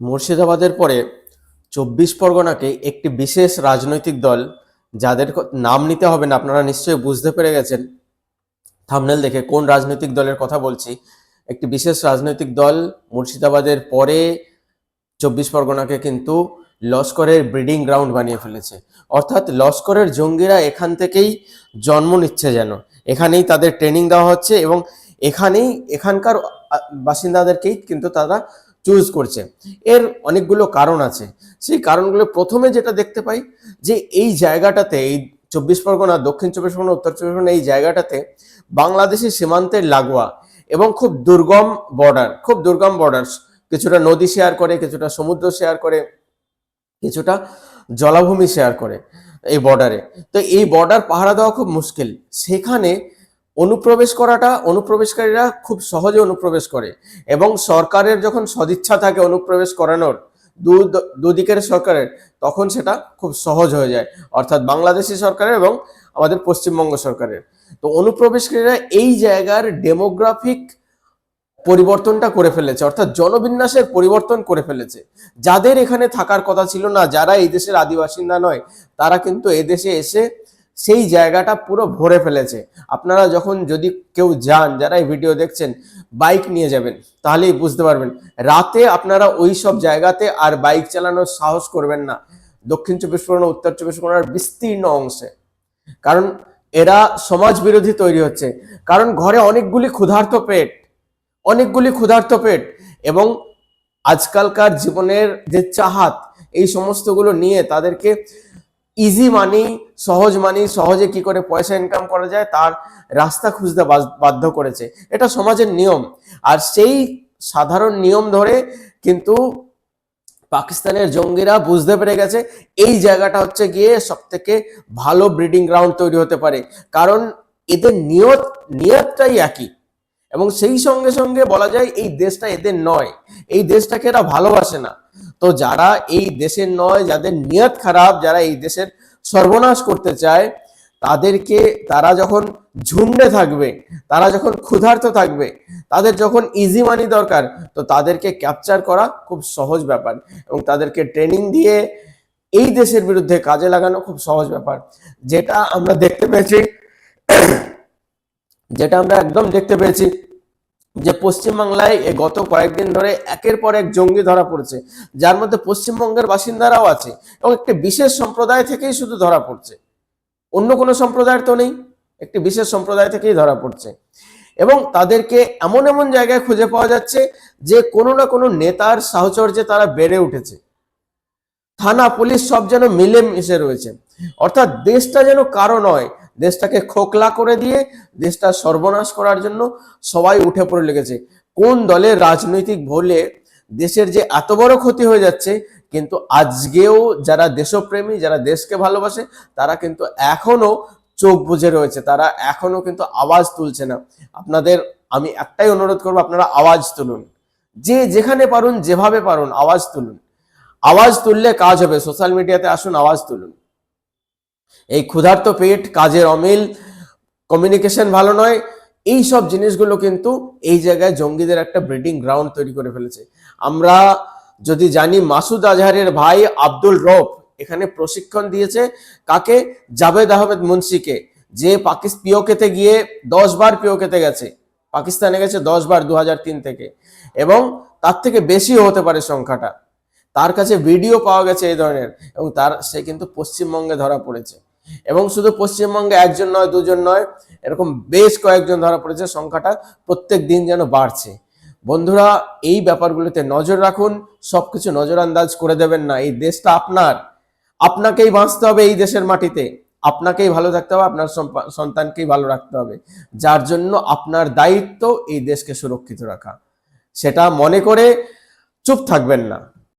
মুর্শিদাবাদের পরে চব্বিশ পরগনাকে একটি বিশেষ রাজনৈতিক দল, যাদের নাম নিতে হবে না, আপনারা নিশ্চয়ই বুঝতে পেরে গেছেন। থামনেল দেখে কোন রাজনৈতিক দলের কথা বলছি। একটি বিশেষ রাজনৈতিক দল মুর্শিদাবাদের পরে চব্বিশ পরগনাকে কিন্তু লস্করের ব্রিডিং গ্রাউন্ড বানিয়ে ফেলেছে। অর্থাৎ লস্করের জঙ্গিরা এখান থেকেই জন্ম নিচ্ছে যেন। এখানেই তাদের ট্রেনিং দেওয়া হচ্ছে এবং এখানেই এখানকার বাসিন্দাদেরকেই কিন্তু তারা চুজ করছে। এর অনেকগুলো কারণ আছে। সেই কারণগুলো প্রথমে যেটা দেখতে পাই যে এই জায়গাটাতে, এই চব্বিশ পরগনা, দক্ষিণ চব্বিশ পরগনা, উত্তর চব্বিশ পরগনা, এই জায়গাটাতে বাংলাদেশের সীমান্তের লাগোয়া এবং খুব দুর্গম বর্ডার খুব দুর্গম বর্ডার কিছুটা নদী শেয়ার করে, কিছুটা সমুদ্র শেয়ার করে, কিছুটা জলাভূমি শেয়ার করে এই বর্ডারে তো এই বর্ডার পাহারা দেওয়া খুব মুশকিল। সেখানে অনুপ্রবেশ করাটা অনুপ্রবেশকারীরা খুব সহজে অনুপ্রবেশ করে এবং সরকারের যখন সদিচ্ছা থাকে অনুপ্রবেশ করানোর দুদিকের সরকারের, তখন সেটা খুব সহজ হয়ে যায়, অর্থাৎ বাংলাদেশি সরকারের এবং আমাদের পশ্চিমবঙ্গ সরকারের। তো অনুপ্রবেশকারীরা এই জায়গার ডেমোগ্রাফিক পরিবর্তনটা করে ফেলেছে, অর্থাৎ জনবিন্যাসের পরিবর্তন করে ফেলেছে। যাদের এখানে থাকার কথা ছিল না, যারা এই দেশের আদিবাসিন্দা নয়, তারা কিন্তু এদেশে এসে সেই জায়গাটা পুরো ভরে ফেলেছে। আপনারা যখন যদি কেউ যান, যারা এই ভিডিও দেখছেন বাইক নিয়ে যাবেন, তাহলেই বুঝতে পারবেন। রাতে আপনারা ওই সব জায়গাতে আর বাইক চালানোর সাহস করবেন না। দক্ষিণ চব্বিশ পরগনা, উত্তর চব্বিশ পরগনার বিস্তীর্ণ অংশে। কারণ এরা সমাজ বিরোধী তৈরি হচ্ছে। কারণ ঘরে অনেকগুলি ক্ষুধার্ত পেট, অনেকগুলি ক্ষুধার্ত পেট এবং আজকালকার জীবনের যে চাহাত, এই সমস্তগুলো নিয়ে তাদেরকে ইজি মানি সহজ মানি সহজে কি করে পয়সা ইনকাম করা যায় তার রাস্তা খুঁজতে বাধ্য করেছে। এটা সমাজের নিয়ম। আর সেই সাধারণ নিয়ম ধরে কিন্তু পাকিস্তানের জঙ্গিরা বুঝতে পেরে গেছে, এই জায়গাটা হচ্ছে গিয়ে সব থেকে ভালো ব্রিডিং গ্রাউন্ড তৈরি হতে পারে। কারণ এদের নিয়ত, নিয়তটাই একই। এবং সেই সঙ্গে সঙ্গে বলা যায় এই দেশটা এদের নয়। এই দেশটাকে এরা ভালোবাসে না। তো যারা এই দেশের নয়, যাদের নিয়ত খারাপ, যারা এই দেশের সর্বনাশ করতে চায়, তাদেরকে তারা যখন ঝুন্ডে থাকবে, তারা যখন ক্ষুধার্ত থাকবে, তাদের যখন ইজি মানি দরকার, তো তাদেরকে ক্যাপচার করা খুব সহজ ব্যাপার এবং তাদেরকে ট্রেনিং দিয়ে এই দেশের বিরুদ্ধে কাজে লাগানো খুব সহজ ব্যাপার। যেটা আমরা দেখতে পেয়েছি, যেটা আমরা একদম দেখতে পেয়েছি যে পশ্চিমবাংলায় গত কয়েকদিন ধরে একের পর এক জঙ্গি ধরা পড়ছে, যার মধ্যে পশ্চিমবঙ্গের বাসিন্দারাও আছে এবং একটি বিশেষ সম্প্রদায় থেকেই শুধু ধরা পড়ছে। অন্য কোনো সম্প্রদায়ের তো নেই, একটি বিশেষ সম্প্রদায় থেকেই ধরা পড়ছে। এবং তাদেরকে এমন এমন জায়গায় খুঁজে পাওয়া যাচ্ছে যে কোনো না কোনো নেতার সাহচর্যে তারা বেড়ে উঠেছে। থানা, পুলিশ সব যেন মিলে মিশে রয়েছে। অর্থাৎ দেশটা যেন কারও নয় দেশটাকে খোকলা করে দিয়ে, দেশটা সর্বনাশ করার জন্য সবাই উঠে পড়ে লেগেছে। কোন দলের রাজনৈতিক ভুলে দেশের যে এত বড় ক্ষতি হয়ে যাচ্ছে, কিন্তু আজকেও যারা দেশপ্রেমী, যারা দেশকে ভালোবাসে, তারা কিন্তু এখনও চোখ বুঝে রয়েছে। তারা এখনও কিন্তু আওয়াজ তুলছে না। আপনাদের, আমি একটাই অনুরোধ করব, আপনারা আওয়াজ তুলুন। যে যেখানে পারুন, যেভাবে পারুন, আওয়াজ তুলুন। আওয়াজ তুললে কাজ হবে। সোশ্যাল মিডিয়াতে আসুন, আওয়াজ তুলুন। এই ক্ষুধার্ত পেট, কাজের অমিল কমিউনিকেশন ভালো নয় এই সব জিনিসগুলো কিন্তু এই জায়গায় জঙ্গিদের একটা ব্রিডিং গ্রাউন্ড তৈরি করে ফেলেছে। আমরা যদি জানি মাসুদ আজহারের ভাই আব্দুল রব এখানে প্রশিক্ষণ দিয়েছে কাকে? জাভেদ আহমেদ মুন্সিকে, যে পাকিস্তান পিওকেতে গিয়ে দশ বার পিওকেতে গেছে, পাকিস্তানে গেছে দশ বার দু হাজার তিন থেকে এবং তার থেকে বেশিও হতে পারে সংখ্যাটা। তার কাছে ভিডিও পাওয়া গেছে এই ধরনের এবং তার, সে কিন্তু পশ্চিমবঙ্গে ধরা পড়েছে। এবং শুধু পশ্চিমবঙ্গে একজন নয়, দুজন নয়, এরকম বেশ কয়েকজন ধরা পড়েছে, সংখ্যাটা প্রত্যেক দিন যেন বাড়ছে। বন্ধুরা, এই ব্যাপারগুলোতে নজর রাখুন, সবকিছু নজরআন্দাজ করে দেবেন না। এই দেশটা আপনার। আপনাকেই বাঁচতে হবে এই দেশের মাটিতে। আপনাকেই ভালো থাকতে হবে, আপনার সন্তানকেই ভালো রাখতে হবে। যার জন্য আপনার দায়িত্ব এই দেশকে সুরক্ষিত রাখা। সেটা মনে করে চুপ থাকবেন না।